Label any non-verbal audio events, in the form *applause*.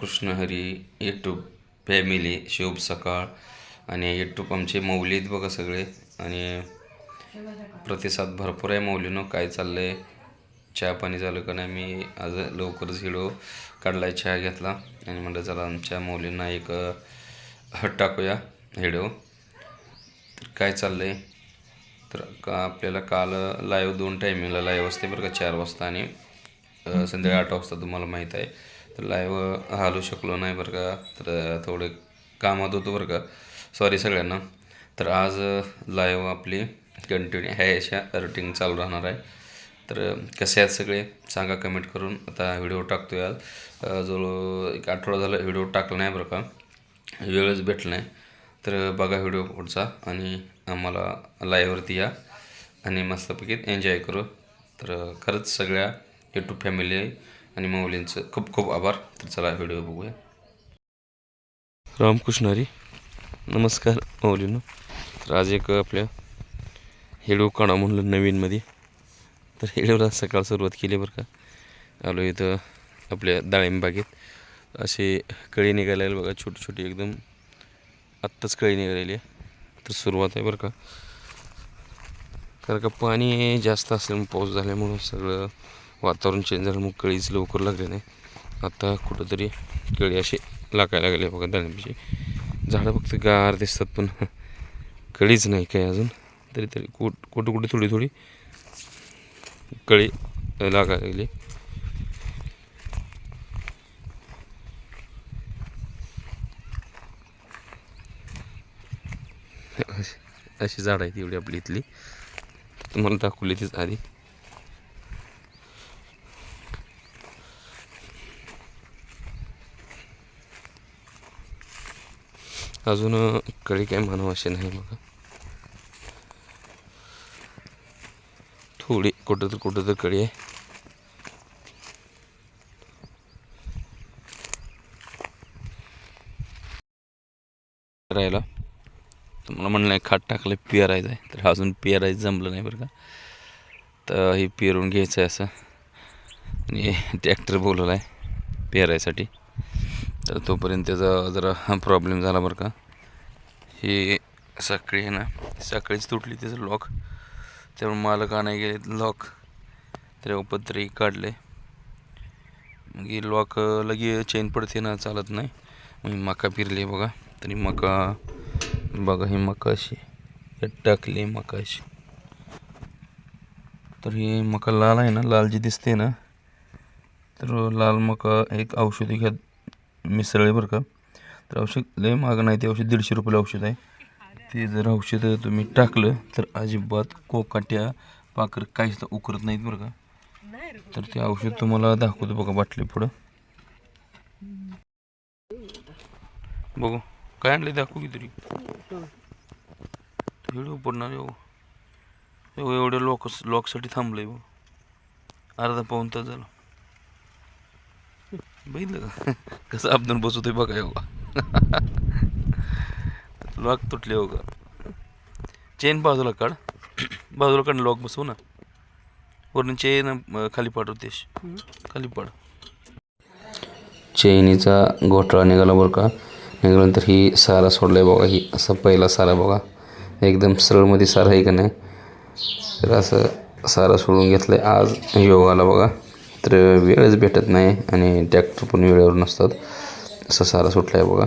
Krishnahari YouTube family शुभ सकाळ आणि यूट्यूब आमचे मौली आहेत बघा सगळे. आणि प्रतिसाद भरपूर आहे मौलीनं काय चाललं आहे चहा पाणी झालं का नाही मी आज लवकरच व्हिडिओ काढलाय चहा घेतला. आणि म्हटलं चला आमच्या मौलींना एक हट टाकूया हिडो. तर काय चाललं आहे तर का आपल्याला काल लाईव्ह दोन टायमिंगला लाईव्ह असते बरं का चार वाजता आणि संध्याकाळी आठ वाजता तुम्हाला माहीत आहे. तर लाईव्ह हालू शकलो नाही बरं का. तर थोडे कामात होतो बरं का. सॉरी सगळ्यांना. तर आज लाईव्ह आपली कंटिन्यू आहे अशा रुटीन चालू राहणार आहे. तर कसे आहेत सगळे? सांगा कमेंट करून. आता व्हिडिओ टाकतो आहे आज जवळ जो एक आठवडा झाला व्हिडिओ टाकला नाही बरं का. वेळच भेटला नाही. तर बघा व्हिडिओ पुढचा आणि आम्हाला लाईव्हवरती या आणि मस्तपैकी एन्जॉय करू. तर खरंच सगळ्या यूट्यूब फॅमिली आणि माऊलींचं खूप खूप आभार. तर चला व्हिडिओ बघूया. रामकृष्ण हरी नमस्कार माऊलीनं. तर आज एक आपल्या हेडो काढा म्हणलं नवीनमध्ये. तर हेडोला सकाळ सुरुवात केली बरं का. आलो इथं आपल्या डाळिंब बागेत. असे कळी निघायला बघा छोटी छोटी एकदम आत्ताच कळी निघालेली आहे. तर सुरुवात आहे बरं का. कारण का पाणी जास्त असल्यामुळे पाऊस झाल्यामुळं सगळं वातावरण चेंज झालं मग कळीच लवकर लागले नाही. आता कुठंतरी कळी असे लागायला लागले बघा डाळिंबीची झाडं फक्त गार दिसतात पण कळीच नाही काय अजून. तरी तरी कुठ कुठं कुठे थोडी थोडी कळी लागायला लागली. अशी झाडं आहेत एवढी आपली इथली. तुम्हाला दाखवली तीच आधी. अजून कळी काय म्हणावं असे नाही बघा. थोडी कुठं तर कुठं तर कळी आहे. राहिला. तुम्हाला म्हणलं खाट टाकलं पिअरायचं आहे तर अजून पिअरायचं जमलं नाही बरं का. तर हे पेरून घ्यायचं आहे असं. आणि ट्रॅक्टर बोलवला आहे पेरायसाठी. तर तोपर्यंत त्याचा जरा प्रॉब्लेम झाला बरं का. ही सकाळी आहे ना सकाळीच तुटली त्याचं लॉक त्यामुळे मालक आणाय गेले लॉक तर पत्री काढले. मग हे लॉक लगे चेन पडते ना चालत नाही. मग मका फिरली बघा. तरी मका बघा ही मका अशी टाकली मका अशी तर ही मका लाल आहे ना लाल जी दिसते ना तर लाल मका एक औषधी घ्या मिसळले बरं का? तर औषध लय महाग नाही ते औषध दीडशे रुपयाला औषध आहे. ते जर औषध तुम्ही टाकलं तर अजिबात कोकाट्या पाकर काहीच उकरत नाहीत बरं का? तर ते औषध तुम्हाला दाखवतो बघा बाटली पुढं. बघू काय आणलं दाखवू की तरी? व्हिडिओ पडणार हो. एवढ्या लोक लॉकसाठी थांबलंय हो अर्धा पाऊन तास झाला. बघितलं का *laughs* कसं आपण बसवतोय बघा हो *laughs* लॉक तुटले हो का चेन बाजूला काढ. बाजूला काढ लॉक बसवू ना. वरून चेन खाली पाडवतेस खाली पाड. चेनीचा घोटाळा निघाला बरं का? निघाल्यानंतर ही सारा सोडलाय बघा ही. असा पहिला सारा बघा. एकदम सरळमध्ये सारा आहे का नाही? तर असं सारा सोडून घेतलं आहे आज योगाला बघा. तर वेळच भेटत नाही आणि ट्रॅक्टर पण वेळेवर नसतात. असं सारा सुटला आहे बघा.